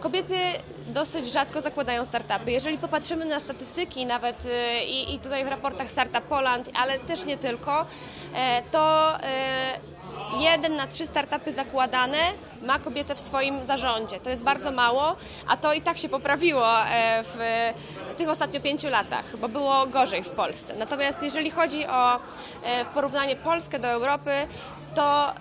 Kobiety dosyć rzadko zakładają startupy. Jeżeli popatrzymy na statystyki, nawet y, i, i tutaj w raportach Startup Poland, ale też nie tylko, e, to e, jeden na trzy startupy zakładane ma kobietę w swoim zarządzie. To jest bardzo mało, a to i tak się poprawiło e, w tych ostatnio pięciu latach, bo było gorzej w Polsce. Natomiast jeżeli chodzi o porównanie Polskę do Europy, to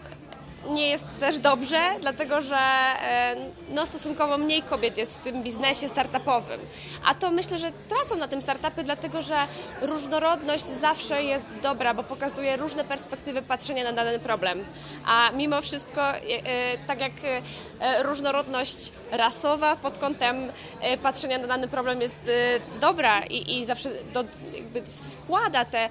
nie jest też dobrze, dlatego że e, no, stosunkowo mniej kobiet jest w tym biznesie startupowym. A to myślę, że tracą na tym startupy, dlatego że różnorodność zawsze jest dobra, bo pokazuje różne perspektywy patrzenia na dany problem. A mimo wszystko, e, e, tak jak e, różnorodność rasowa pod kątem patrzenia na dany problem jest dobra i, i zawsze do, wkłada te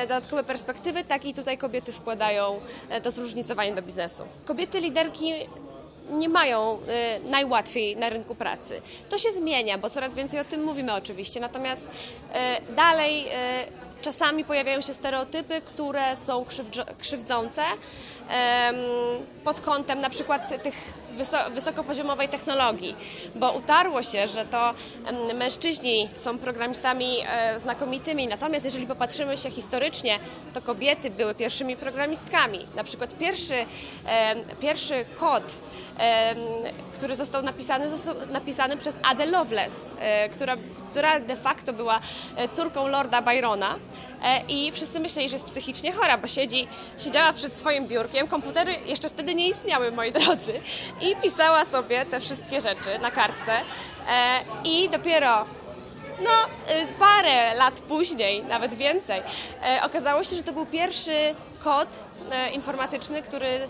dodatkowe perspektywy, tak i tutaj kobiety wkładają to zróżnicowanie do biznesu. Kobiety liderki nie mają e, najłatwiej na rynku pracy. To się zmienia, bo coraz więcej o tym mówimy oczywiście, natomiast e, dalej e, czasami pojawiają się stereotypy, które są krzywdzące pod kątem na przykład tych wyso- wysokopoziomowej technologii, bo utarło się, że to mężczyźni są programistami e, znakomitymi, natomiast jeżeli popatrzymy się historycznie, to kobiety były pierwszymi programistkami. Na przykład pierwszy, pierwszy kod, który został napisany, został napisany przez Ada Lovelace, e, która, która de facto była e, córką Lorda Byrona e, i wszyscy myśleli, że jest psychicznie chora, bo siedzi, siedziała przed swoim biurkiem, komputery jeszcze wtedy nie istniały, moi drodzy, i pisała sobie te wszystkie rzeczy na kartce i dopiero no, y, parę lat później, nawet więcej, okazało się, że to był pierwszy kod informatyczny, który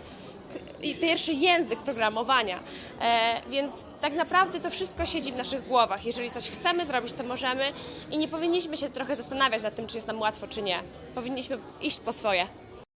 pierwszy język programowania. E, więc tak naprawdę to wszystko siedzi w naszych głowach. Jeżeli coś chcemy zrobić, to możemy i nie powinniśmy się trochę zastanawiać nad tym, czy jest nam łatwo, czy nie. Powinniśmy iść po swoje.